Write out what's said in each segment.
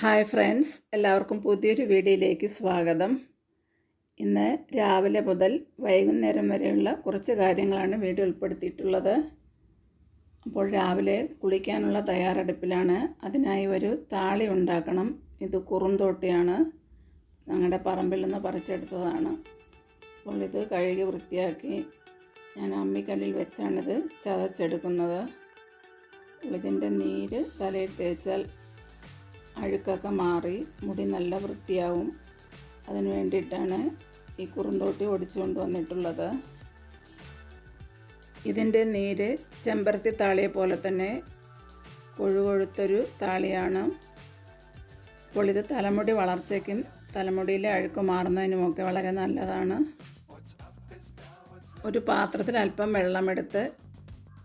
Hi friends എല്ലാവർക്കും പുതിയൊരു വീഡിയോയിലേക്ക് സ്വാഗതം. ഇന്ന് രാവിലെ മുതൽ വൈകുന്നേരം വരെയുള്ള കുറച്ച് കാര്യങ്ങളാണ് വീഡിയോ ഉൾപ്പെടുത്തിയിട്ടുള്ളത്. അപ്പോൾ രാവിലെ കുളിക്കാനുള്ള തയ്യാറെടുപ്പിലാണ്. അതിനായി ഒരു താളി ഉണ്ടാക്കണം. ഇത് കുറുന്തോട്ടിയാണ്. ഞങ്ങളുടെ പറമ്പിൽ നിന്ന് പറിച്ചെടുത്തതാണ്. അപ്പോൾ ഇത് കഴുകി വൃത്തിയാക്കി ഞാൻ അമ്മിക്കല്ലിൽ വെച്ചാണിത് ചതച്ചെടുക്കുന്നത്. ഇതിന്റെ നീര് തലയിൽ തേച്ചാൽ അഴുക്കൊക്കെ മാറി മുടി നല്ല വൃത്തിയാവും. അതിന് വേണ്ടിയിട്ടാണ് ഈ കുറുന്തോട്ടി ഒടിച്ചു കൊണ്ടുവന്നിട്ടുള്ളത് ഇതിന്റെ നീര് ചെമ്പരത്തി താളിയെ പോലെ തന്നെ കൊഴുകൊഴുത്തൊരു താളിയാണ്. അപ്പോൾ ഇത് തലമുടി വളർച്ചയ്ക്കും തലമുടിയിലെ അഴുക്ക് മാറുന്നതിനുമൊക്കെ വളരെ നല്ലതാണ്. ഒരു പാത്രത്തിൽ അല്പം വെള്ളമെടുത്ത്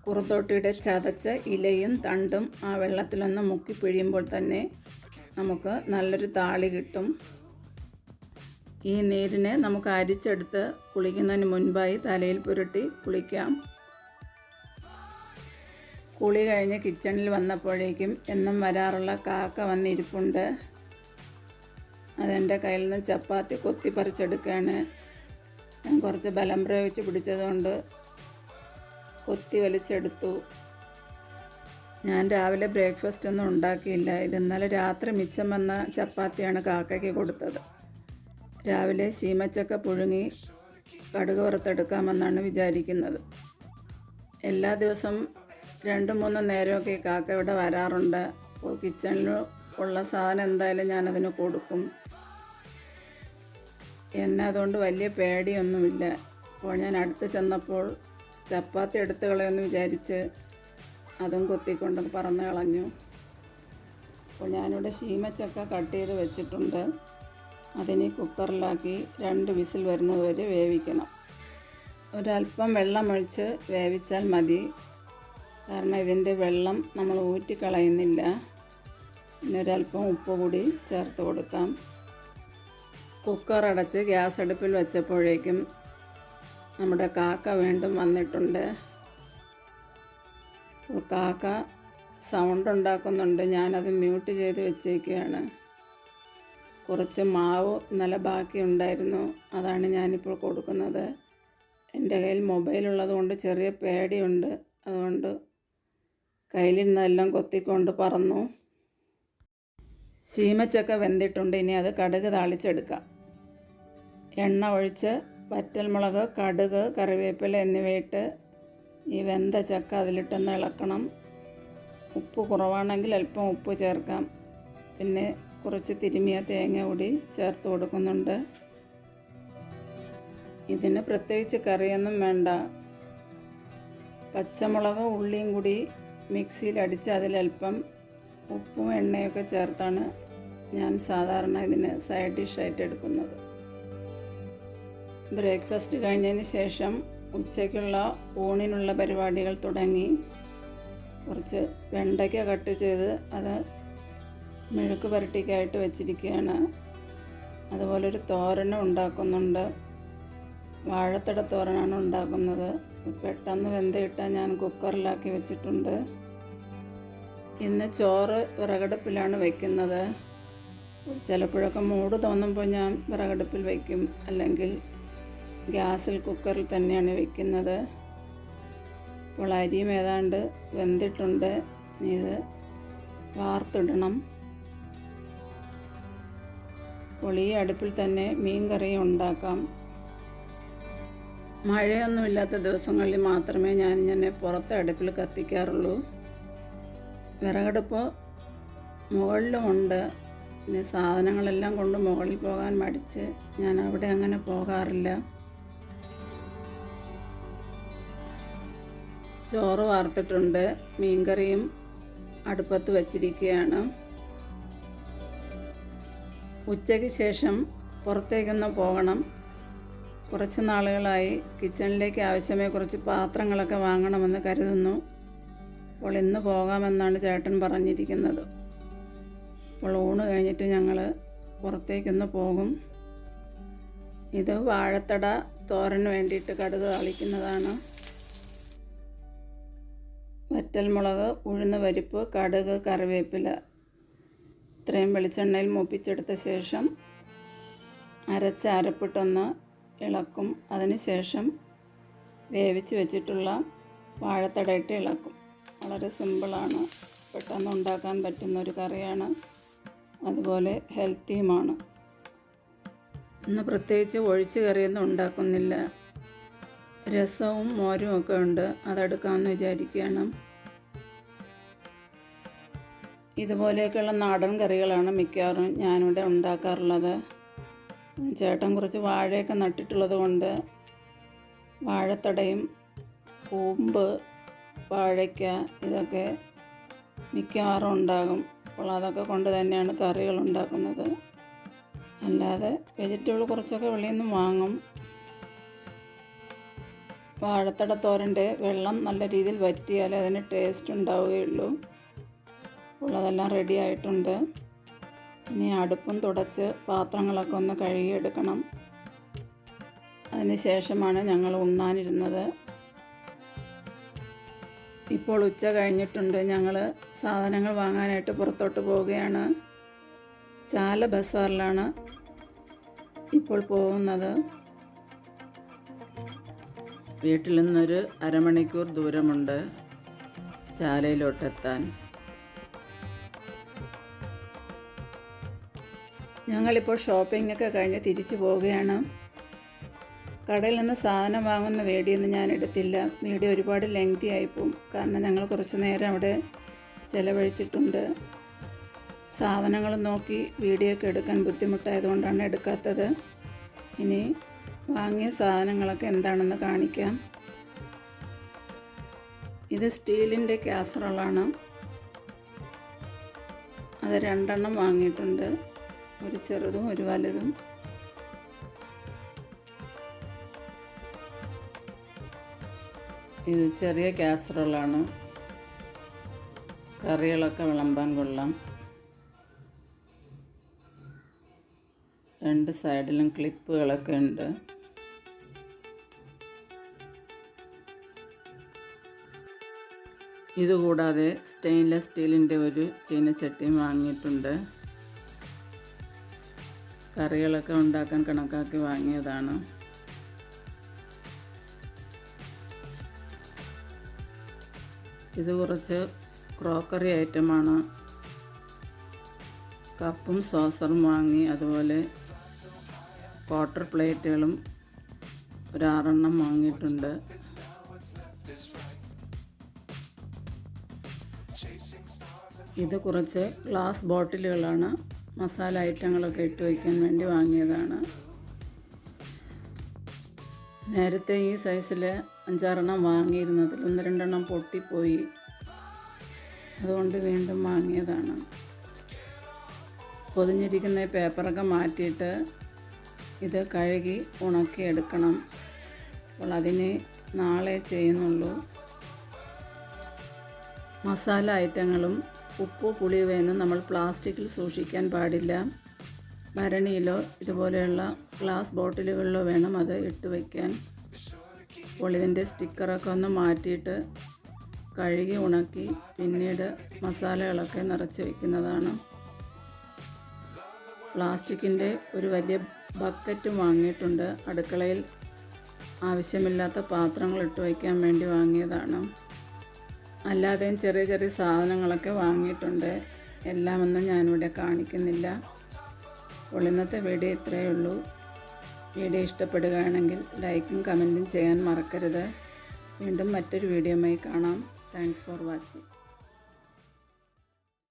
കുറുന്തോട്ടിയുടെ ചതച്ച ഇലയും തണ്ടും ആ വെള്ളത്തിലൊന്ന് മുക്കി പിഴിയുമ്പോൾ തന്നെ നമുക്ക് നല്ലൊരു താളി കിട്ടും. ഈ നീരിനെ നമുക്ക് അരിച്ചെടുത്ത് കുളിക്കുന്നതിന് മുൻപായി തലയിൽ പുരട്ടി കുളിക്കാം. കുളി കഴിഞ്ഞ് കിച്ചണിൽ വന്നപ്പോഴേക്കും എന്നും വരാറുള്ള കാക്ക വന്നിരിപ്പുണ്ട്. അതെന്റെ കയ്യിൽ നിന്ന് ചപ്പാത്തി കൊത്തി പറിച്ചെടുക്കുകയാണ്. ഞാൻ കുറച്ച് ബലം പ്രയോഗിച്ച് പിടിച്ചതുകൊണ്ട് കൊത്തി വലിച്ചെടുത്തു. ഞാൻ രാവിലെ ബ്രേക്ക്ഫാസ്റ്റ് ഒന്നും ഉണ്ടാക്കിയില്ല. ഇത് ഇന്നലെ രാത്രി മിച്ചം വന്ന ചപ്പാത്തിയാണ് കാക്കയ്ക്ക് കൊടുത്തത്. രാവിലെ ശീമച്ചക്ക പുഴുങ്ങി കടുക് വറുത്തെടുക്കാമെന്നാണ് വിചാരിക്കുന്നത്. എല്ലാ ദിവസവും രണ്ട് മൂന്ന് നേരമൊക്കെ കാക്ക ഇവിടെ വരാറുണ്ട്. അപ്പോൾ കിച്ചണിൽ ഉള്ള സാധനം എന്തായാലും ഞാനതിന് കൊടുക്കും. എന്നെ അതുകൊണ്ട് വലിയ പേടിയൊന്നുമില്ല. അപ്പോൾ ഞാൻ അടുത്ത് ചെന്നപ്പോൾ ചപ്പാത്തി എടുത്തുകളെന്ന് വിചാരിച്ച് അതും കൊത്തിക്കൊണ്ട് പറന്ന് കളഞ്ഞു. അപ്പോൾ ഞാനിവിടെ ശീമച്ചക്ക കട്ട് ചെയ്ത് വെച്ചിട്ടുണ്ട്. അതിനെ കുക്കറിലാക്കി രണ്ട് വിസിൽ വരുന്നത് വരെ വേവിക്കണം. ഒരല്പം വെള്ളമൊഴിച്ച് വേവിച്ചാൽ മതി. കാരണം ഇതിന്റെ വെള്ളം നമ്മൾ ഊറ്റിക്കളയുന്നില്ല പിന്നെ ഒരല്പം ഉപ്പ് കൂടി ചേർത്ത് കൊടുക്കാം. കുക്കർ അടച്ച് ഗ്യാസ് അടുപ്പിൽ വെച്ചപ്പോഴേക്കും നമ്മുടെ കാക്ക വീണ്ടും വന്നിട്ടുണ്ട്. കാക്ക സൗണ്ട് ഉണ്ടാക്കുന്നുണ്ട്. ഞാനത് മ്യൂട്ട് ചെയ്ത് വെച്ചേക്കുകയാണ് കുറച്ച് മാവ് നല്ല ബാക്കി ഉണ്ടായിരുന്നു. അതാണ് ഞാനിപ്പോൾ കൊടുക്കുന്നത്. എന്റെ കയ്യിൽ മൊബൈൽ ഉള്ളതുകൊണ്ട് ചെറിയ പേടിയുണ്ട്. അതുകൊണ്ട് കയ്യിലിരുന്നെല്ലാം കൊത്തിക്കൊണ്ട് പറന്നു. ശീമച്ചക്ക വെന്തിട്ടുണ്ട്. ഇനി അത് കടുക് താളിച്ചെടുക്കാം. എണ്ണ ഒഴിച്ച് വറ്റൽമുളക് കടുക് കറിവേപ്പില എന്നിവയിട്ട് ഈ വെന്ത ചക്ക അതിലിട്ടൊന്ന് ഇളക്കണം. ഉപ്പ് കുറവാണെങ്കിൽ അല്പം ഉപ്പ് ചേർക്കാം. പിന്നെ കുറച്ച് തിരുമിയ തേങ്ങ കൂടി ചേർത്ത് കൊടുക്കുന്നുണ്ട്. ഇതിന് പ്രത്യേകിച്ച് കറിയൊന്നും വേണ്ട. പച്ചമുളക് ഉള്ളിയും കൂടി മിക്സിയിൽ അടിച്ച് അതിലല്പം ഉപ്പും എണ്ണയൊക്കെ ചേർത്താണ് ഞാൻ സാധാരണ ഇതിന് സൈഡ് ഡിഷായിട്ട് എടുക്കുന്നത്. ബ്രേക്ക്ഫാസ്റ്റ് കഴിഞ്ഞതിന് ശേഷം ഉച്ചയ്ക്കുള്ള ഊണിനുള്ള പരിപാടികൾ തുടങ്ങി. കുറച്ച് വെണ്ടയ്ക്ക കട്ട് ചെയ്ത് അത് മെഴുക്ക് പുരട്ടിക്കായിട്ട് വെച്ചിരിക്കുകയാണ്. അതുപോലെ ഒരു തോരനും ഉണ്ടാക്കുന്നുണ്ട്. വാഴത്തട തോരനാണ് ഉണ്ടാക്കുന്നത്. പെട്ടെന്ന് വെന്തയിട്ടാൽ ഞാൻ കുക്കറിലാക്കി വെച്ചിട്ടുണ്ട്. ഇന്ന് ചോറ് വിറകടുപ്പിലാണ് വയ്ക്കുന്നത് ചിലപ്പോഴൊക്കെ മൂട് തോന്നുമ്പോൾ ഞാൻ വിറകടുപ്പിൽ വയ്ക്കും അല്ലെങ്കിൽ ഗ്യാസിൽ കുക്കറിൽ തന്നെയാണ് വെക്കുന്നത്. അപ്പോൾ അരിയും ഏതാണ്ട് വെന്തിട്ടുണ്ട്. ഇത് വാർത്തിടണം. അപ്പോൾ ഈ അടുപ്പിൽ തന്നെ മീൻ കറിയും ഉണ്ടാക്കാം. മഴയൊന്നുമില്ലാത്ത ദിവസങ്ങളിൽ മാത്രമേ ഞാൻ ഇങ്ങനെ പുറത്തെ അടുപ്പിൽ കത്തിക്കാറുള്ളൂ. വിറകടുപ്പ് മുകളിലുമുണ്ട്. പിന്നെ സാധനങ്ങളെല്ലാം കൊണ്ട് മുകളിൽ പോകാൻ മടിച്ച് ഞാൻ അവിടെ അങ്ങനെ പോകാറില്ല. ചോറ് വാർത്തിട്ടുണ്ട് മീൻകറിയും അടുപ്പത്ത് വച്ചിരിക്കുകയാണ്. ഉച്ചയ്ക്ക് ശേഷം പുറത്തേക്കൊന്ന് പോകണം. കുറച്ച് നാളുകളായി കിച്ചണിലേക്ക് ആവശ്യമായ കുറച്ച് പാത്രങ്ങളൊക്കെ വാങ്ങണമെന്ന് കരുതുന്നു. അപ്പോൾ ഇന്ന് പോകാമെന്നാണ് ചേട്ടൻ പറഞ്ഞിരിക്കുന്നത്. അപ്പോൾ ഊണ് കഴിഞ്ഞിട്ട് ഞങ്ങൾ പുറത്തേക്കൊന്ന് പോകും. ഇത് വാഴത്തട തോരന് വേണ്ടിയിട്ട് കടുക് താളിക്കുന്നതാണ് വറ്റൽമുളക് ഉഴുന്ന പരിപ്പ് കടുക് കറിവേപ്പില. ഇത്രയും വെളിച്ചെണ്ണയിൽ മൂപ്പിച്ചെടുത്ത ശേഷം അരച്ച അരപ്പിട്ടൊന്ന് ഇളക്കും. അതിനുശേഷം വേവിച്ച് വെച്ചിട്ടുള്ള വാഴത്തടയിട്ട് ഇളക്കും. വളരെ സിമ്പിളാണ്. പെട്ടെന്ന് ഉണ്ടാക്കാൻ പറ്റുന്ന ഒരു കറിയാണ്. അതുപോലെ ഹെൽത്തിയുമാണ്. ഇന്ന് പ്രത്യേകിച്ച് ഒഴിച്ചു കറിയൊന്നും ഉണ്ടാക്കുന്നില്ല. രസവും മോരും ഒക്കെ ഉണ്ട്. അതെടുക്കാമെന്ന് വിചാരിക്കുകയാണ്. ഇതുപോലെയൊക്കെയുള്ള നാടൻ കറികളാണ് മിക്കവാറും ഞാനിവിടെ ഉണ്ടാക്കാറുള്ളത്. ചേട്ടൻ കുറച്ച് വാഴയൊക്കെ നട്ടിട്ടുള്ളത് കൊണ്ട് വാഴത്തടയും കൂമ്പ് വാഴയ്ക്ക ഇതൊക്കെ മിക്കവാറും ഉണ്ടാകും. അപ്പോൾ അതൊക്കെ കൊണ്ട് തന്നെയാണ് കറികൾ ഉണ്ടാക്കുന്നത്. അല്ലാതെ വെജിറ്റബിൾ കുറച്ചൊക്കെ വെളിയിൽ നിന്ന് വാങ്ങും. വാഴത്തട തോരന്റെ വെള്ളം നല്ല രീതിയിൽ വറ്റിയാലേ അതിന് ടേസ്റ്റ് ഉണ്ടാവുകയുള്ളൂ. അപ്പോൾ അതെല്ലാം റെഡി ആയിട്ടുണ്ട്. ഇനി അടുപ്പും തുടച്ച് പാത്രങ്ങളൊക്കെ ഒന്ന് കഴുകിയെടുക്കണം. അതിന് ശേഷമാണ് ഞങ്ങൾ ഉണ്ണാനിരുന്നത്. ഇപ്പോൾ ഉച്ച കഴിഞ്ഞിട്ടുണ്ട്. ഞങ്ങൾ സാധനങ്ങൾ വാങ്ങാനായിട്ട് പുറത്തോട്ട് പോവുകയാണ്. ചാല ബസാറിലാണ് ഇപ്പോൾ പോകുന്നത്. വീട്ടിൽ നിന്നൊരു അരമണിക്കൂർ ദൂരമുണ്ട് ചാലയിലോട്ടെത്താൻ. ഞങ്ങളിപ്പോൾ ഷോപ്പിങ്ങൊക്കെ കഴിഞ്ഞ് തിരിച്ചു പോവുകയാണ്. കടയിൽ നിന്ന് സാധനം വാങ്ങുന്ന വീഡിയോ ഞാൻ എടുത്തില്ല വീഡിയോ ഒരുപാട് ലെങ്തി ആയിപ്പോവും കാരണം ഞങ്ങൾ കുറച്ച് നേരം അവിടെ ചിലവഴിച്ചിട്ടുണ്ട്. സാധനങ്ങൾ നോക്കി വീഡിയോ ഒക്കെ എടുക്കാൻ ബുദ്ധിമുട്ടായതുകൊണ്ടാണ് എടുക്കാത്തത്. ഇനി വാങ്ങിയ സാധനങ്ങളൊക്കെ എന്താണെന്ന് കാണിക്കാം. ഇത് സ്റ്റീലിന്റെ കാസറോളാണ്. അത് രണ്ടെണ്ണം വാങ്ങിയിട്ടുണ്ട്. ഒരു ചെറുതും ഒരു വലുതും. ഇത് ചെറിയ കാസറോളാണ്. കറികളൊക്കെ വിളമ്പാൻ കൊള്ളാം. രണ്ട് സൈഡിലും ക്ലിപ്പുകളൊക്കെ ഉണ്ട്. ഇതുകൂടാതെ സ്റ്റെയിൻലെസ് സ്റ്റീലിന്റെ ഒരു ചീനച്ചട്ടിയും വാങ്ങിയിട്ടുണ്ട്. കറികളൊക്കെ ഉണ്ടാക്കാൻ കണക്കാക്കി വാങ്ങിയതാണ്. ഇത് കുറച്ച് ക്രോക്കറി ഐറ്റമാണ്. കപ്പും സോസറും വാങ്ങി അതുപോലെ ക്വാർട്ടർ പ്ലേറ്റുകളും ഒരാറെണ്ണം വാങ്ങിയിട്ടുണ്ട്. ഇത് കുറച്ച് ഗ്ലാസ് ബോട്ടിലുകളാണ് മസാല ഐറ്റങ്ങളൊക്കെ ഇട്ട് വയ്ക്കാൻ വേണ്ടി വാങ്ങിയതാണ്. നേരത്തെ ഈ സൈസിൽ അഞ്ചാറെണ്ണം വാങ്ങിയിരുന്നതിൽ ഒന്ന് രണ്ടെണ്ണം പൊട്ടിപ്പോയി. അതുകൊണ്ട് വീണ്ടും വാങ്ങിയതാണ്. പൊതിഞ്ഞിരിക്കുന്ന പേപ്പറൊക്കെ മാറ്റിയിട്ട് ഇത് കഴുകി ഉണക്കിയെടുക്കണം. അപ്പോൾ അതിന് നാളെ ചെയ്യുന്നുള്ളൂ. മസാല ഐറ്റങ്ങളും ഉപ്പ് പുളിയുവയൊന്നും നമ്മൾ പ്ലാസ്റ്റിക്കിൽ സൂക്ഷിക്കാൻ പാടില്ല. ഭരണിയിലോ ഇതുപോലെയുള്ള ഗ്ലാസ് ബോട്ടിലുകളിലോ വേണം അത് ഇട്ട് വയ്ക്കാൻ അപ്പോൾ ഇതിന്റെ സ്റ്റിക്കറൊക്കെ ഒന്ന് മാറ്റിയിട്ട് കഴുകി ഉണക്കി പിന്നീട് മസാലകളൊക്കെ നിറച്ച് വയ്ക്കുന്നതാണ് പ്ലാസ്റ്റിക്കിന്റെ ഒരു വലിയ ബക്കറ്റും വാങ്ങിയിട്ടുണ്ട്. അടുക്കളയിൽ ആവശ്യമില്ലാത്ത പാത്രങ്ങൾ ഇട്ട് വയ്ക്കാൻ വേണ്ടി വാങ്ങിയതാണ്. അല്ലാതെയും ചെറിയ ചെറിയ സാധനങ്ങളൊക്കെ വാങ്ങിയിട്ടുണ്ട്. എല്ലാമൊന്നും ഞാനിവിടെ കാണിക്കുന്നില്ല. അപ്പോൾ ഇന്നത്തെ വീഡിയോ ഇത്രയേ ഉള്ളൂ. വീഡിയോ ഇഷ്ടപ്പെടുകയാണെങ്കിൽ ലൈക്കും കമന്റും ചെയ്യാൻ മറക്കരുത്. വീണ്ടും മറ്റൊരു വീഡിയോയുമായി കാണാം. Thanks for watching.